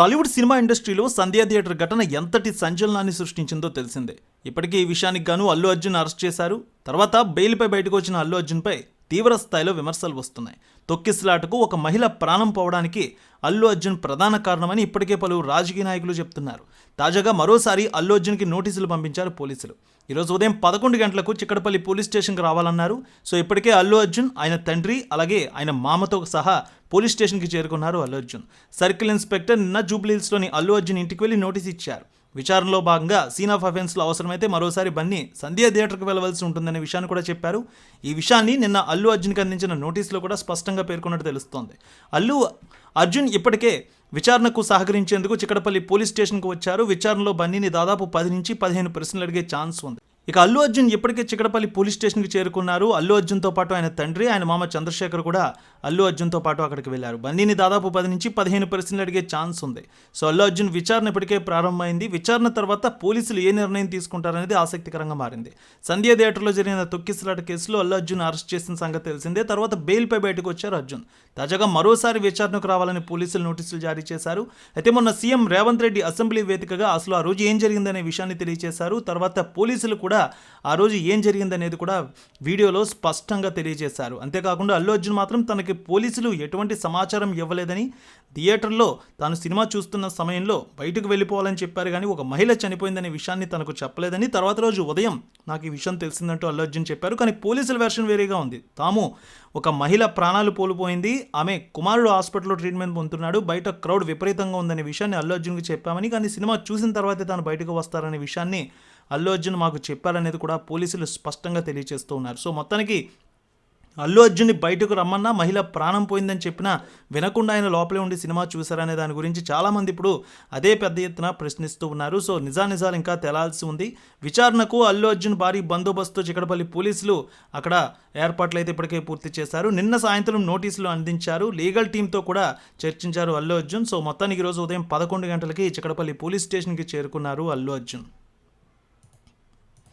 Tollywood cinema ఇండస్ట్రీలో సంధ్యా theatre ఘటన ఎంతటి సంచలనాన్ని సృష్టించిందో తెలిసిందే. ఇప్పటికే ఈ విషయానికి గాను అల్లు అర్జున్ అరెస్ట్ చేశారు. తర్వాత బెయిల్పై బయటకు వచ్చిన అల్లు అర్జున్పై తీవ్ర స్థాయిలో విమర్శలు వస్తున్నాయి. తొక్కిసలాటకు ఒక మహిళ ప్రాణం పోవడానికి అల్లు అర్జున్ ప్రధాన కారణమని ఇప్పటికే పలువురు రాజకీయ నాయకులు చెప్తున్నారు. తాజాగా మరోసారి అల్లు అర్జున్కి నోటీసులు పంపించారు పోలీసులు. ఈరోజు ఉదయం పదకొండు గంటలకు చిక్కడపల్లి పోలీస్ స్టేషన్కి రావాలన్నారు. సో ఇప్పటికే అల్లు అర్జున్ ఆయన తండ్రి అలాగే ఆయన మామతో సహా పోలీస్ స్టేషన్కి చేరుకున్నారు అల్లు అర్జున్. సర్కిల్ ఇన్స్పెక్టర్ నిన్న జూబ్లీహిల్స్లోని అల్లు అర్జున్ ఇంటికి వెళ్ళి నోటీస్ ఇచ్చారు. విచారణలో భాగంగా సీన్ ఆఫ్ అఫెన్స్లో అవసరమైతే మరోసారి బన్నీ సంధ్య థియేటర్కి వెళ్ళవలసి ఉంటుందనే విషయాన్ని కూడా చెప్పారు. ఈ విషయాన్ని నిన్న అల్లు అర్జున్కి అందించిన నోటీసులో కూడా స్పష్టంగా పేర్కొన్నట్టు తెలుస్తోంది. అల్లు అర్జున్ ఇప్పటికే విచారణకు సహకరించేందుకు చిక్కడపల్లి పోలీస్ స్టేషన్కు వచ్చారు. విచారణలో బన్నీని దాదాపు పది నుంచి పదిహేను ప్రశ్నలు అడిగే ఛాన్స్ ఉంది. ఇక అల్లు అర్జున్ ఇప్పటికే చిక్కడపల్లి పోలీస్ స్టేషన్కి చేరుకున్నారు. అల్లు అర్జున్తో పాటు ఆయన తండ్రి ఆయన మామ చంద్రశేఖర్ కూడా అల్లు అర్జున్తో పాటు అక్కడికి వెళ్ళారు. బందీని దాదాపు పది నుంచి పదిహేను ప్రశ్నలు అడిగే ఛాన్స్ ఉంది. సో అల్లు అర్జున్ విచారణ ఇప్పటికే ప్రారంభమైంది. విచారణ తర్వాత పోలీసులు ఏ నిర్ణయం తీసుకుంటారనేది ఆసక్తికరంగా మారింది. సంధ్యా థియేటర్లో జరిగిన తొక్కిసలాట కేసులో అల్లు అర్జున్ అరెస్ట్ చేసిన సంగతి తెలిసిందే. తర్వాత బెయిల్పై బయటకు వచ్చారు అర్జున్. తాజాగా మరోసారి విచారణకు రావాలని పోలీసులు నోటీసులు జారీ చేశారు. అయితే మొన్న సీఎం రేవంత్ రెడ్డి అసెంబ్లీ వేదికగా అసలు ఆ రోజు ఏం జరిగిందనే విషయాన్ని తెలియజేశారు. తర్వాత పోలీసులు కూడా కూడా ఆ రోజు ఏం జరిగిందనేది కూడా వీడియోలో స్పష్టంగా తెలియజేశారు. అంతేకాకుండా అల్లు అర్జున్ మాత్రం తనకి పోలీసులు ఎటువంటి సమాచారం ఇవ్వలేదని థియేటర్లో తాను సినిమా చూస్తున్న సమయంలో బయటకు వెళ్ళిపోవాలని చెప్పారు. కానీ ఒక మహిళ చనిపోయిందనే విషయాన్ని తనకు చెప్పలేదని తర్వాత రోజు ఉదయం నాకు ఈ విషయం తెలిసిందంటూ అల్లు అర్జున్ చెప్పారు. కానీ పోలీసుల వెర్షన్ వేరేగా ఉంది. తాము ఒక మహిళ ప్రాణాలు కోల్పోయింది. ఆమె కుమారుడు హాస్పిటల్లో ట్రీట్మెంట్ పొందుతున్నాడు. బయట క్రౌడ్ విపరీతంగా ఉందనే విషయాన్ని అల్లు అర్జున్కి చెప్పామని కానీ సినిమా చూసిన తర్వాతే తాను బయటకు వస్తారనే విషయాన్ని అల్లు అర్జున్ మాకు చెప్పారనేది కూడా పోలీసులు స్పష్టంగా తెలియజేస్తూ ఉన్నారు. సో మొత్తానికి అల్లు అర్జున్ని బయటకు రమ్మన్నా మహిళ ప్రాణం పోయిందని చెప్పినా వినకుండా ఆయన లోపలే ఉండి సినిమా చూశారనే దాని గురించి చాలామంది ఇప్పుడు అదే పెద్ద ఎత్తున ప్రశ్నిస్తూ ఉన్నారు. సో నిజానిజాలు ఇంకా తెలాల్సి ఉంది. విచారణకు అల్లు అర్జున్ భారీ బందోబస్తు చికడపల్లి పోలీసులు అక్కడ ఏర్పాట్లు అయితే ఇప్పటికే పూర్తి చేశారు. నిన్న సాయంత్రం నోటీసులు అందించారు. లీగల్ టీంతో కూడా చర్చించారు అల్లు అర్జున్. సో మొత్తానికి ఈరోజు ఉదయం పదకొండు గంటలకి చికడపల్లి పోలీస్ స్టేషన్కి చేరుకున్నారు అల్లు అర్జున్.